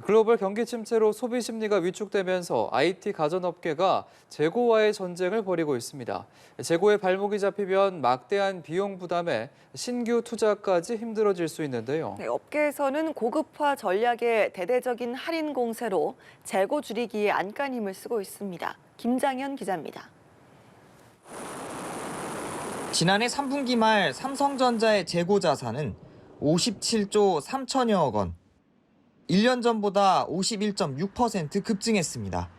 글로벌 경기 침체로 소비 심리가 위축되면서 IT 가전업계가 재고와의 전쟁을 벌이고 있습니다. 재고에 발목이 잡히면 막대한 비용 부담에 신규 투자까지 힘들어질 수 있는데요. 네, 업계에서는 고급화 전략의 대대적인 할인 공세로 재고 줄이기에 안간 힘을 쓰고 있습니다. 김장현 기자입니다. 지난해 3분기 말 삼성전자의 재고 자산은 57조 3천여억 원. 1년 전보다 51.6% 급증했습니다.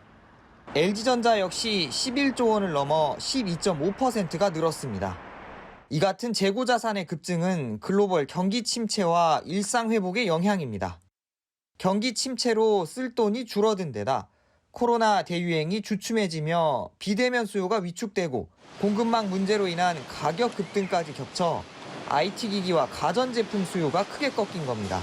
LG전자 역시 11조 원을 넘어 12.5%가 늘었습니다. 이 같은 재고 자산의 급증은 글로벌 경기 침체와 일상 회복의 영향입니다. 경기 침체로 쓸 돈이 줄어든 데다 코로나 대유행이 주춤해지며 비대면 수요가 위축되고 공급망 문제로 인한 가격 급등까지 겹쳐 IT 기기와 가전제품 수요가 크게 꺾인 겁니다.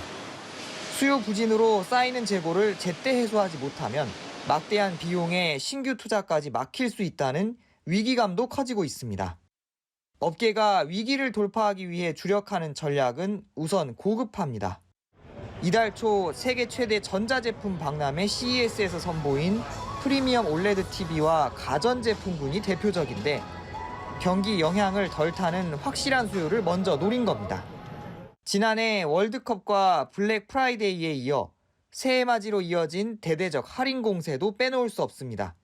수요 부진으로 쌓이는 재고를 제때 해소하지 못하면 막대한 비용에 신규 투자까지 막힐 수 있다는 위기감도 커지고 있습니다. 업계가 위기를 돌파하기 위해 주력하는 전략은 우선 고급화입니다. 이달 초 세계 최대 전자제품 박람회 CES에서 선보인 프리미엄 올레드 TV와 가전제품군이 대표적인데 경기 영향을 덜 타는 확실한 수요를 먼저 노린 겁니다. 지난해 월드컵과 블랙 프라이데이에 이어 새해 맞이로 이어진 대대적 할인 공세도 빼놓을 수 없습니다.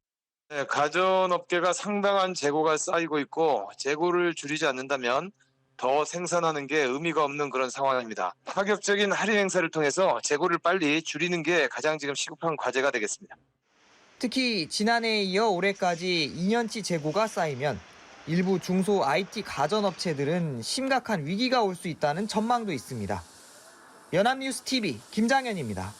네, 가전업계가 상당한 재고가 쌓이고 있고 재고를 줄이지 않는다면 더 생산하는 게 의미가 없는 그런 상황입니다. 파격적인 할인 행사를 통해서 재고를 빨리 줄이는 게 가장 지금 시급한 과제가 되겠습니다. 특히 지난해에 이어 올해까지 2년치 재고가 쌓이면 일부 중소 IT 가전업체들은 심각한 위기가 올 수 있다는 전망도 있습니다. 연합뉴스 TV 김장현입니다.